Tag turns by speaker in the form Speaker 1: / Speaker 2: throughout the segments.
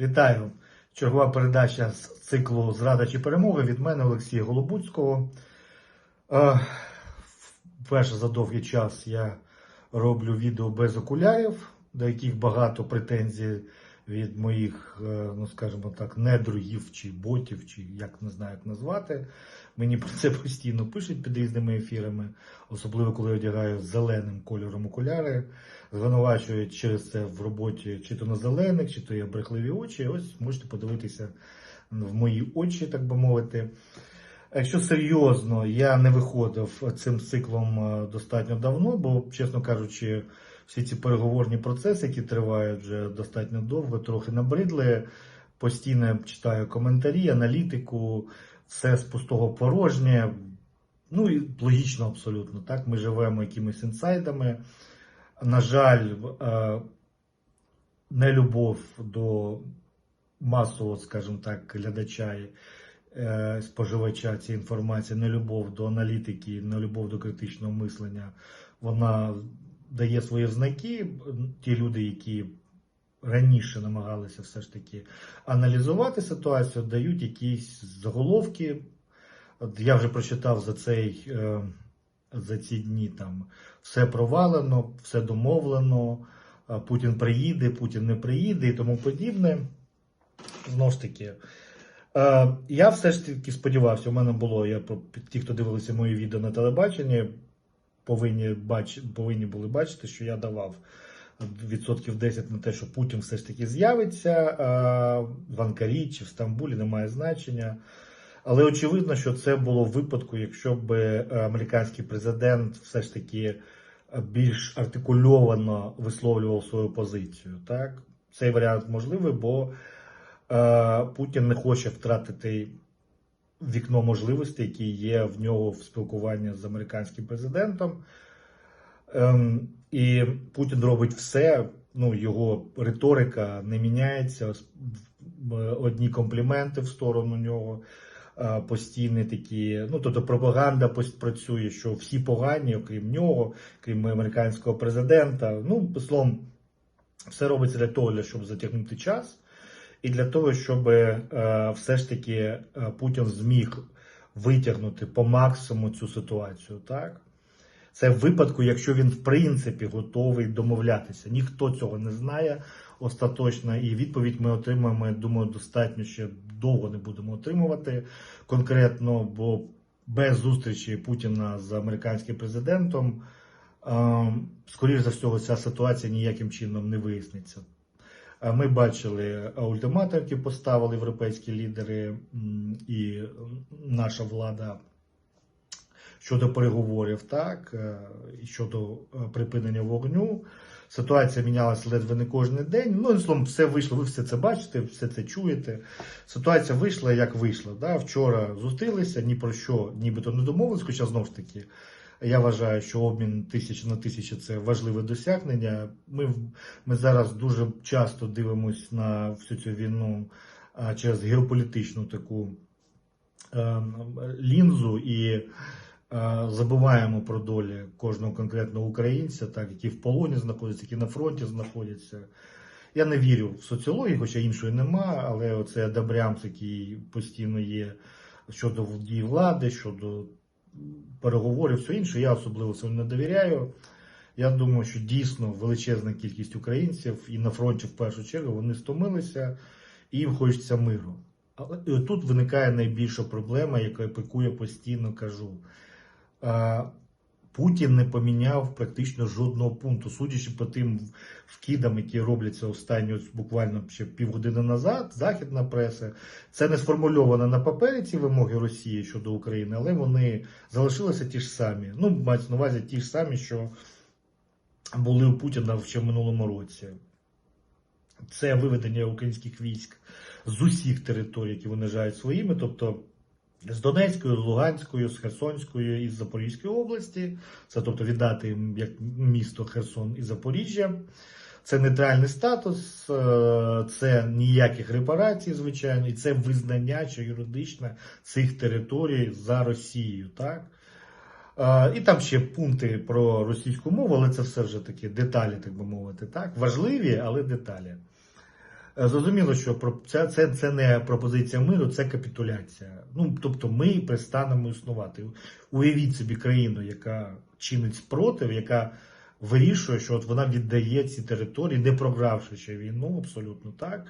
Speaker 1: Вітаю! Чергова передача з циклу Зрада чи перемога від мене Олексія Голобуцького. Е, Вперше за довгий час я роблю відео без окулярів, до яких багато претензій від моїх, е, ну скажімо так, недругів чи ботів, чи як не знаю, як назвати. Мені про це постійно пишуть під різними ефірами, особливо коли я одягаю зеленим кольором окуляри, звинувачують через це в роботі чи то на зелених, чи то є брехливі очі. Ось можете подивитися в мої очі, так би мовити. Якщо серйозно, я не виходив цим циклом е, достатньо давно, бо, чесно кажучи, всі ці переговорні процеси, які тривають вже достатньо довго, трохи набридли. Постійно читаю коментарі, аналітику, все з пустого порожнє. Ну і логічно абсолютно. Так, ми живемо якимись інсайдами. На жаль, е, нелюбов до масового, скажімо так, глядача і е, споживача цієї інформації, нелюбов до аналітики, нелюбов до критичного мислення, вона дає свої знаки. Ті люди, які раніше намагалися все ж таки аналізувати ситуацію, дають якісь заголовки. Я вже прочитав за цей. е, За ці дні там все провалено, все домовлено, Путін приїде, Путін не приїде і тому подібне. Знову ж таки, е, я все ж таки сподівався, у мене було, я ті, хто дивилися мої відео на телебаченні, повинні, бач, повинні були бачити, що я давав відсотків 10 на те, що Путін все ж таки з'явиться в Анкарі чи в Стамбулі, немає значення. Але очевидно, що це було в випадку, якщо б е, американський президент все ж таки е, більш артикульовано висловлював свою позицію. Так? Цей варіант можливий, бо е, Путін не хоче втратити вікно можливостей, які є в нього в спілкуванні з американським президентом. Ем, і Путін робить все, ну, його риторика не міняється. Одні компліменти в сторону нього, е, постійні такі. Ну, тобто пропаганда працює, що всі погані, окрім нього, крім американського президента. Ну, словом, все робиться для того, щоб затягнути час, і для того, щоб е, все ж таки е, Путін зміг витягнути по максимуму цю ситуацію. Так? Це в випадку, якщо він в принципі готовий домовлятися. Ніхто цього не знає остаточно, і відповідь ми отримаємо. Я думаю, достатньо ще довго не будемо отримувати конкретно, бо без зустрічі Путіна з американським президентом, е, скоріш за всього, ця ситуація ніяким чином не виясниться. Е, Ми бачили ультиматум, які поставили європейські лідери і наша влада щодо переговорів, так, е, щодо е, припинення вогню. Ситуація мінялася ледве не кожен день. Ну, словом, все вийшло, ви все це бачите, все це чуєте. Ситуація вийшла, як вийшла. Да? Вчора зустрілися, ні про що нібито не домовились, хоча знову ж таки. Я вважаю, що обмін тисячі на тисячі це важливе досягнення. Ми, ми зараз дуже часто дивимося на всю цю війну через геополітичну таку е, лінзу і е, забуваємо про долі кожного конкретного українця, так, які в полоні знаходяться, які на фронті знаходяться. Я не вірю в соціологію, хоча іншої нема, але оце Добрямс, який постійно є щодо дій влади, щодо переговорів, все інше, я особливо цим не довіряю. Я думаю, що дійсно величезна кількість українців і на фронті в першу чергу вони стомилися і їм хочеться миру. Але тут виникає найбільша проблема, яка пикує постійно кажу. Путін не поміняв практично жодного пункту, судячи по тим вкидам, які робляться останні ось буквально ще півгодини назад, західна преса. Це не сформульовано на папері ці вимоги Росії щодо України, але вони залишилися ті ж самі. Ну, мається на увазі ті ж самі, що були у Путіна ще в минулому році. Це виведення українських військ з усіх територій, які вони вважають своїми, тобто з Донецької, з Луганської, з Херсонської і з Запорізької області. Це тобто віддати їм як місто Херсон і Запоріжжя. Це нейтральний статус, е, це ніяких репарацій, звичайно, і це визнання що юридичне цих територій за Росією. Так? Е, І там ще пункти про російську мову, але це все вже такі деталі, так би мовити. Так? Важливі, але деталі. Е, Зрозуміло, що це, це, це не пропозиція миру, це капітуляція. Ну, тобто ми перестанемо існувати. Уявіть собі країну, яка чинить спротив, яка вирішує, що от вона віддає ці території, не програвши ще війну, абсолютно так.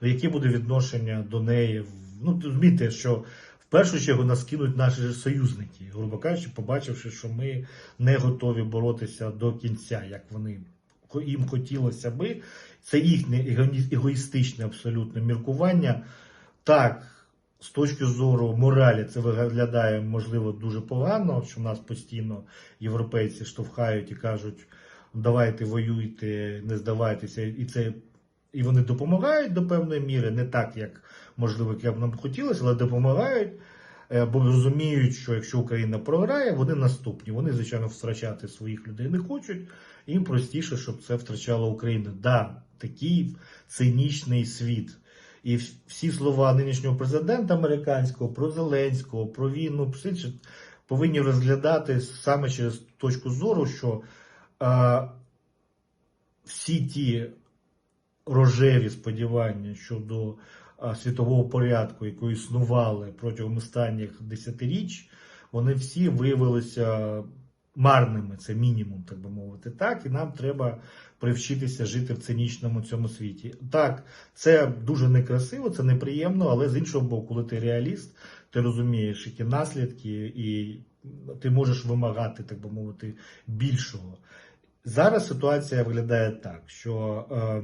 Speaker 1: Ну, Яке буде відношення до неї? Ну, розумієте, що в першу чергу нас кинуть наші союзники, грубо кажучи, побачивши, що ми не готові боротися до кінця, як вони їм хотілося би. Це їхнє егоїстичне абсолютно міркування. Так, з точки зору моралі, це виглядає можливо дуже погано, що нас постійно європейці штовхають і кажуть, давайте воюйте, не здавайтеся, і це. І вони допомагають до певної міри, не так, як можливо, як нам хотілося, але допомагають, бо розуміють, що якщо Україна програє, вони наступні. Вони, звичайно, втрачати своїх людей не хочуть. Їм простіше, щоб це втрачала Україна. Да, такий цинічний світ. І всі слова нинішнього президента американського про Зеленського, про війну, повинні розглядати саме через точку зору, що е, всі ті рожеві сподівання щодо світового порядку, який існували протягом останніх десятиріч, вони всі виявилися марними, це мінімум, так би мовити. Так, і нам треба привчитися жити в цинічному цьому світі. Так, це дуже некрасиво, це неприємно, але з іншого боку, коли ти реаліст, ти розумієш, які наслідки, і ти можеш вимагати, так би мовити, більшого. Зараз ситуація виглядає так, що е, е,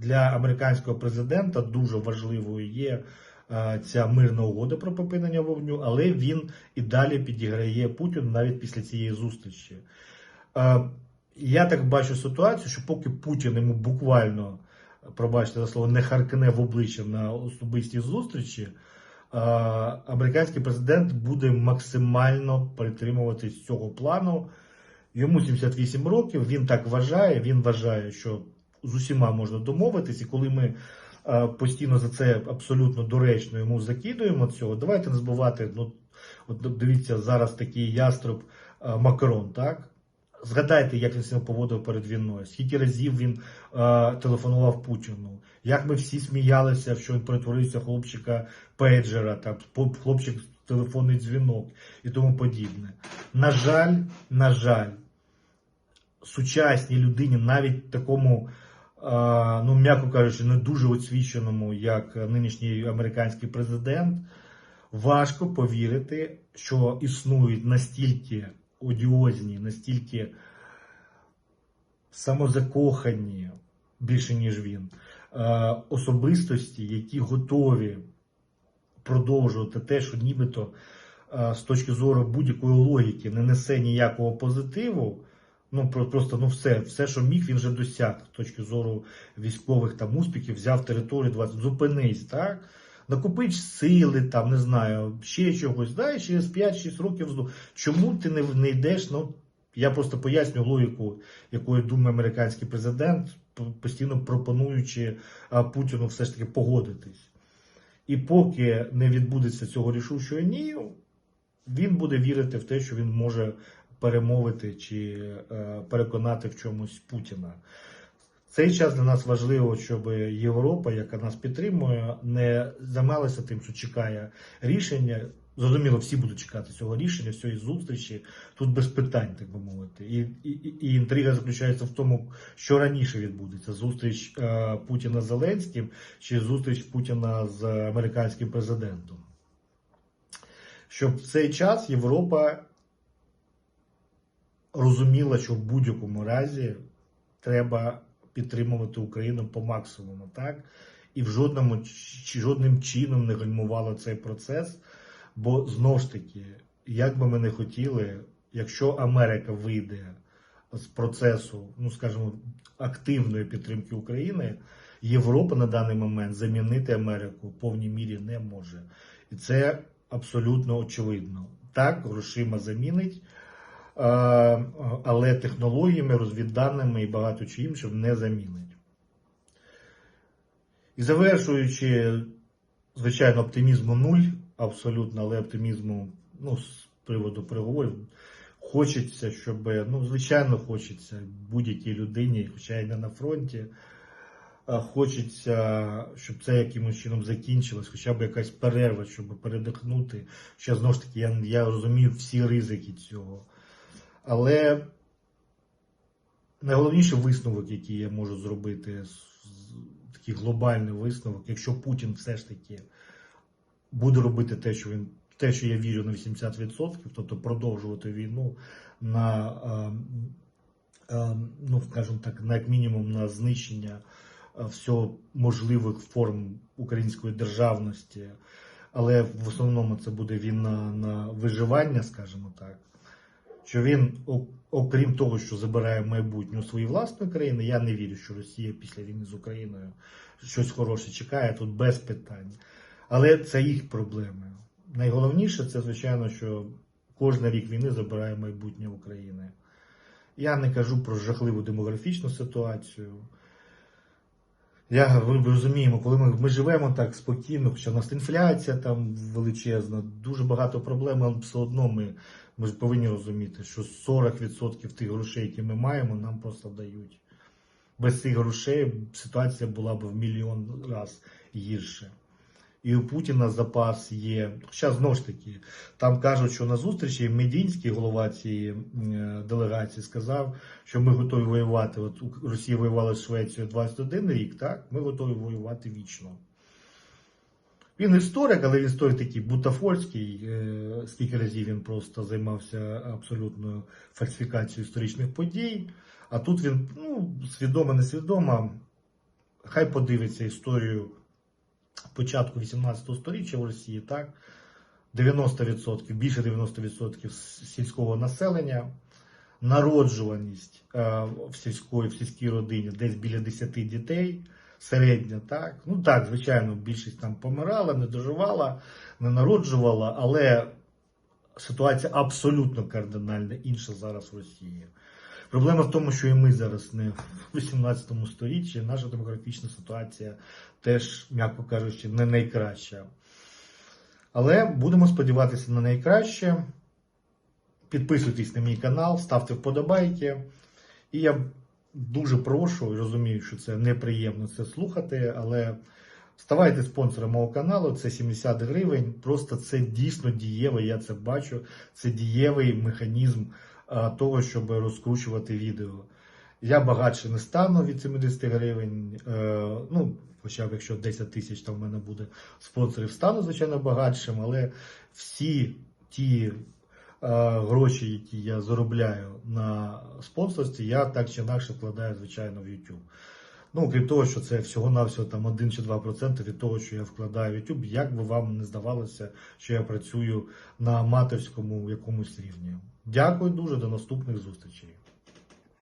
Speaker 1: для американського президента дуже важливою є е, ця мирна угода про припинення вогню, але він і далі підіграє Путіну навіть після цієї зустрічі. Е, Я так бачу ситуацію, що поки Путін йому буквально, пробачте за слово, не харкне в обличчя на особистій зустрічі, е, американський президент буде максимально притримуватись цього плану. Йому 78 років, він так вважає. Він вважає, що з усіма можна домовитись, і коли ми е, постійно за це абсолютно доречно йому закидуємо цього, давайте не збувати. Ну, от дивіться, зараз такий яструб е, Макрон, так? Згадайте, як він себе поводив перед війною, скільки разів він е, телефонував Путіну, як ми всі сміялися, що він перетворився хлопчика пейджера, там, хлопчик телефонний дзвінок і тому подібне. На жаль, на жаль, сучасній людині, навіть такому, ну, м'яко кажучи, не дуже освіченому, як нинішній американський президент, важко повірити, що існують настільки одіозні, настільки самозакохані, більше ніж він, особистості, які готові продовжувати те, що нібито з точки зору будь-якої логіки не несе ніякого позитиву. Ну просто ну все, все, що міг, він вже досяг з точки зору військових там успіхів, взяв територію 20, зупинись, так? Накопич сили, там, не знаю, ще чогось, да, і через 5-6 років зну. Чому ти не, не йдеш? Ну, я просто поясню логіку, якою думає американський президент, постійно пропонуючи Путіну все ж таки погодитись. І поки не відбудеться цього рішучого ні, він буде вірити в те, що він може перемовити чи е, переконати в чомусь Путіна. Цей час для нас важливо, щоб Європа, яка нас підтримує, не займалася тим, що чекає рішення. Зрозуміло, всі будуть чекати цього рішення, цієї зустрічі. Тут без питань, так би мовити. І, і, і інтрига заключається в тому, що раніше відбудеться: зустріч е, Путіна з Зеленським чи зустріч Путіна з американським президентом. Щоб в цей час Європа розуміла, що в будь-якому разі треба підтримувати Україну по максимуму, так? І в жодному жодним чином не гальмувало цей процес. Бо знову ж таки, як би ми не хотіли, якщо Америка вийде з процесу, ну скажімо, активної підтримки України, Європа на даний момент замінити Америку в повній мірі не може. І це абсолютно очевидно. Так, грошима замінить, але технологіями, розвідданими і багато чим іншим не замінить. І завершуючи, звичайно, оптимізму нуль, абсолютно, але оптимізму ну, з приводу переговорів. Хочеться, щоб, ну, звичайно, хочеться будь-якій людині, хоча й не на фронті, е, хочеться, щоб це якимось чином закінчилось, хоча б якась перерва, щоб передихнути. Ще знову ж таки, я, я розумію всі ризики цього. Але найголовніший висновок, який я можу зробити, такий глобальний висновок, якщо Путін все ж таки буде робити те, що він. Те, що я вірю на 80%, тобто продовжувати війну на, е, е, ну, скажімо так, на як мінімум на знищення е, всього можливих форм української державності, але в основному це буде війна на виживання, скажімо так. Що він, окрім того, що забирає майбутнє у своїй власної країни, я не вірю, що Росія після війни з Україною щось хороше чекає тут без питань. Але це їх проблеми. Найголовніше це, звичайно, що кожен рік війни забирає майбутнє України. Я не кажу про жахливу демографічну ситуацію. Я, ми розуміємо, коли ми, ми живемо так спокійно, хоча в нас інфляція там величезна, дуже багато проблем, але все одно ми, ми ж повинні розуміти, що 40% тих грошей, які ми маємо, нам просто дають. Без цих грошей ситуація була б в мільйон разів гірше. І у Путіна запас є. Хоча знову ж таки, там кажуть, що на зустрічі Медінський, голова цієї е, делегації, сказав, що ми готові воювати. От Росія воювала з Швецією 21 рік, так? Ми готові воювати вічно. Він історик, але він історик такий бутафорський. Е, Скільки разів він просто займався абсолютною фальсифікацією історичних подій. А тут він, ну, свідомо, несвідомо, хай подивиться історію початку 18 століття в Росії, так? 90%, більше 90% сільського населення, народжуваність е, в сільської, в сільській родині десь біля 10 дітей, середня, так? Ну так, звичайно, більшість там помирала, не доживала, не народжувала, але ситуація абсолютно кардинально інша зараз в Росії. Проблема в тому, що і ми зараз не в 18 сторіччі, наша демографічна ситуація теж, м'яко кажучи, не найкраща. Але будемо сподіватися на найкраще. Підписуйтесь на мій канал, ставте вподобайки. І я дуже прошу, розумію, що це неприємно це слухати, але ставайте спонсором мого каналу, це 70 гривень. Просто це дійсно дієве, я це бачу. Це дієвий механізм того, щоб розкручувати відео. Я багатше не стану від 70 гривень. Е, ну, хоча б якщо 10 тисяч там в мене буде спонсорів, стану, звичайно, багатшим, але всі ті гроші, які я заробляю на спонсорстві, я так чи інакше вкладаю, звичайно, в YouTube. Ну, крім того, що це всього-навсього там 1 чи 2% від того, що я вкладаю в YouTube, як би вам не здавалося, що я працюю на аматорському якомусь рівні. Дякую дуже, до наступних зустрічей.